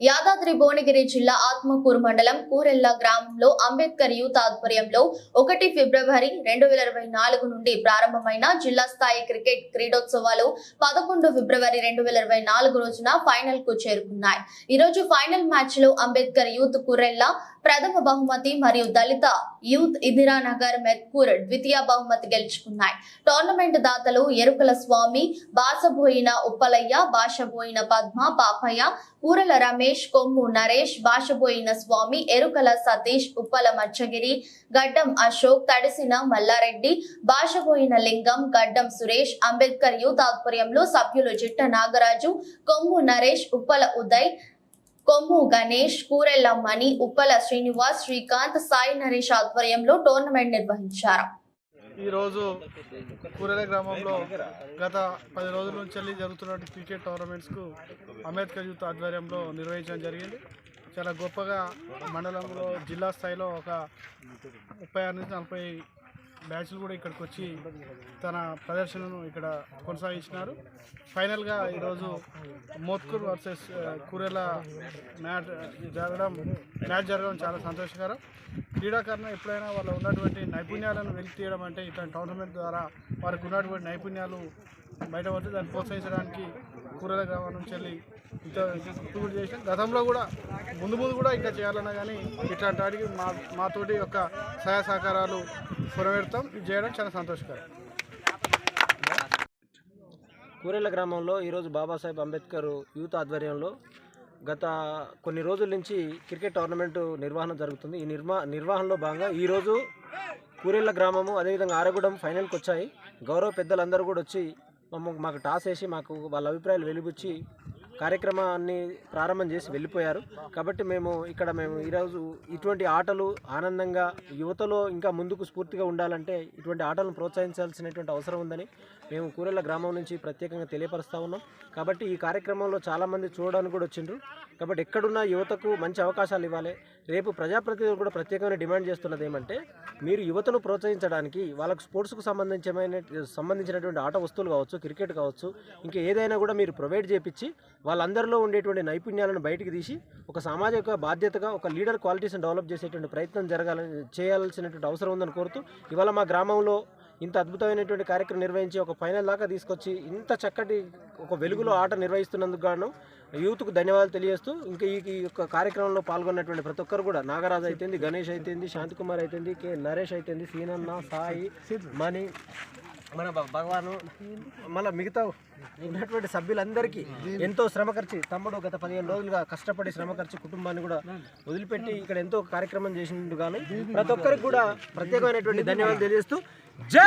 యాదాద్రి భువనగిరి జిల్లా ఆత్మకూరు మండలం కూరెల్లా గ్రామంలో అంబేద్కర్ యూత్ ఆధ్వర్యంలో ఒకటి ఫిబ్రవరి రెండు వేల ఇరవై నాలుగు నుండి ప్రారంభమైన జిల్లా స్థాయి క్రికెట్ క్రీడోత్సవాలు పదకొండు ఫిబ్రవరి రెండు వేల ఇరవై నాలుగు రోజున ఫైనల్కు చేరుకున్నాయి. ఈ రోజు ఫైనల్ మ్యాచ్లో అంబేద్కర్ యూత్ కూరెల్లా ప్రథమ బహుమతి మరియు దళిత యూత్ ఇందిరానగర్ మెత్కూర్ ద్వితీయ బహుమతి గెలుచుకున్నాయి. టోర్నమెంట్ దాతలు ఎరుకల స్వామి బాసబోయిన ఉప్పలయ్య బాషబోయిన పద్మ పాపయ్య కూరల రమేష్ కొమ్ము నరేష్ బాషబోయిన స్వామి ఎరుకల సతీష్ ఉప్పల మచ్చగిరి గడ్డం అశోక్ తడిసిన మల్లారెడ్డి బాషబోయిన లింగం గడ్డం సురేష్ అంబేద్కర్ యూత్ ఆధ్వర్యంలో సభ్యులు జిట్ట నాగరాజు కొమ్ము నరేష్ ఉప్పల ఉదయ్ కొమ్ము గణేష్ కూరెల్ల మణి ఉప్పల శ్రీనివాస్ శ్రీకాంత్ సాయి నరేష్ ఆధ్వర్యంలో టోర్నమెంట్ నిర్వహించారు. ఈరోజు కూరల గ్రామంలో గత పది రోజుల నుంచి వెళ్ళి క్రికెట్ టోర్నమెంట్స్కు అంబేద్కర్ యూత్ ఆధ్వర్యంలో నిర్వహించడం జరిగింది. చాలా గొప్పగా మండలంలో జిల్లా స్థాయిలో ఒక ముప్పై ఆరు నుంచి నలభై బ్యాచ్లు కూడా ఇక్కడికి వచ్చి తన ప్రదర్శనను ఇక్కడ కొనసాగించినారు. ఫైనల్గా ఈరోజు మోత్కూర్ వర్సెస్ కూరెల మ్యాచ్ జరగడం మ్యాచ్ జరగడం చాలా సంతోషకరం. క్రీడాకారులు ఎప్పుడైనా వాళ్ళు ఉన్నటువంటి నైపుణ్యాలను వెలికి తీయడం అంటే ఇట్లాంటి టోర్నమెంట్ ద్వారా వారికి ఉన్నటువంటి నైపుణ్యాలు బయటపడితే దాన్ని ప్రోత్సహించడానికి కూరల గ్రామం నుంచి వెళ్ళి ఇంత చేసిన గతంలో కూడా ముందు ముందు కూడా ఇంకా చేయాలన్నా కానీ ఇట్లాంటి వాటికి మా మాతోటి యొక్క సహాయ సహకారాలు పురవెడతాం ఇది చేయడం చాలా సంతోషకరం. కూరెళ్ళ గ్రామంలో ఈరోజు బాబాసాహెబ్ అంబేద్కర్ యూత్ ఆధ్వర్యంలో గత కొన్ని రోజుల నుంచి క్రికెట్ టోర్నమెంట్ నిర్వహణ జరుగుతుంది. ఈ నిర్మా నిర్వహణలో భాగంగా ఈరోజు కూరెళ్ళ గ్రామము అదేవిధంగా ఆరగూడెం ఫైనల్కి వచ్చాయి గౌరవ పెద్దలందరూ కూడా వచ్చి మమ్మ మాకు టాస్ వేసి మాకు వాళ్ళ అభిప్రాయాలు వెలిబుచ్చి కార్యక్రమాన్ని ప్రారంభం చేసి వెళ్ళిపోయారు. కాబట్టి మేము ఇక్కడ మేము ఈరోజు ఇటువంటి ఆటలు ఆనందంగా యువతలో ఇంకా ముందుకు స్ఫూర్తిగా ఉండాలంటే ఇటువంటి ఆటలను ప్రోత్సహించాల్సినటువంటి అవసరం ఉందని మేము కూరెళ్ళ గ్రామం నుంచి ప్రత్యేకంగా తెలియపరుస్తూ ఉన్నాం. కాబట్టి ఈ కార్యక్రమంలో చాలామంది చూడడానికి కూడా వచ్చిండ్రు. కాబట్టి ఎక్కడున్న యువతకు మంచి అవకాశాలు ఇవ్వాలి. రేపు ప్రజాప్రతినిధులు కూడా ప్రత్యేకమైన డిమాండ్ చేస్తున్నది ఏమంటే మీరు యువతను ప్రోత్సహించడానికి వాళ్ళకు స్పోర్ట్స్కు సంబంధించిన సంబంధించినటువంటి ఆట వస్తువులు కావచ్చు క్రికెట్ కావచ్చు ఇంకా ఏదైనా కూడా మీరు ప్రొవైడ్ చేపించి వాళ్ళందరిలో ఉండేటువంటి నైపుణ్యాలను బయటికి తీసి ఒక సామాజిక బాధ్యతగా ఒక లీడర్ క్వాలిటీస్ని డెవలప్ చేసేటువంటి ప్రయత్నం జరగాలని చేయాల్సినటువంటి అవసరం ఉందని కోరుతూ ఇవాళ మా గ్రామంలో ఇంత అద్భుతమైనటువంటి కార్యక్రమం నిర్వహించి ఒక ఫైనల్ దాకా తీసుకొచ్చి ఇంత చక్కటి ఒక వెలుగులో ఆట నిర్వహిస్తున్నందుకు గాను యూత్కు ధన్యవాదాలు తెలియజేస్తూ ఇంకా ఈ యొక్క కార్యక్రమంలో పాల్గొన్నటువంటి ప్రతి ఒక్కరు కూడా నాగరాజు అయితేంది గణేష్ అయితేంది శాంతికుమార్ అయితేంది కె నరేష్ అయితేంది సీనన్న సాయి మణి మన భగవాను మళ్ళీ మిగతా ఉన్నటువంటి సభ్యులందరికీ ఎంతో శ్రమ ఖర్చు. తమ్ముడు గత పదిహేను రోజులుగా కష్టపడి శ్రమ ఖర్చు కుటుంబాన్ని కూడా వదిలిపెట్టి ఇక్కడ ఎంతో కార్యక్రమం చేసినందుకు గాను ప్రతి ఒక్కరికి కూడా ప్రత్యేకమైనటువంటి ధన్యవాదాలు తెలియజేస్తూ జై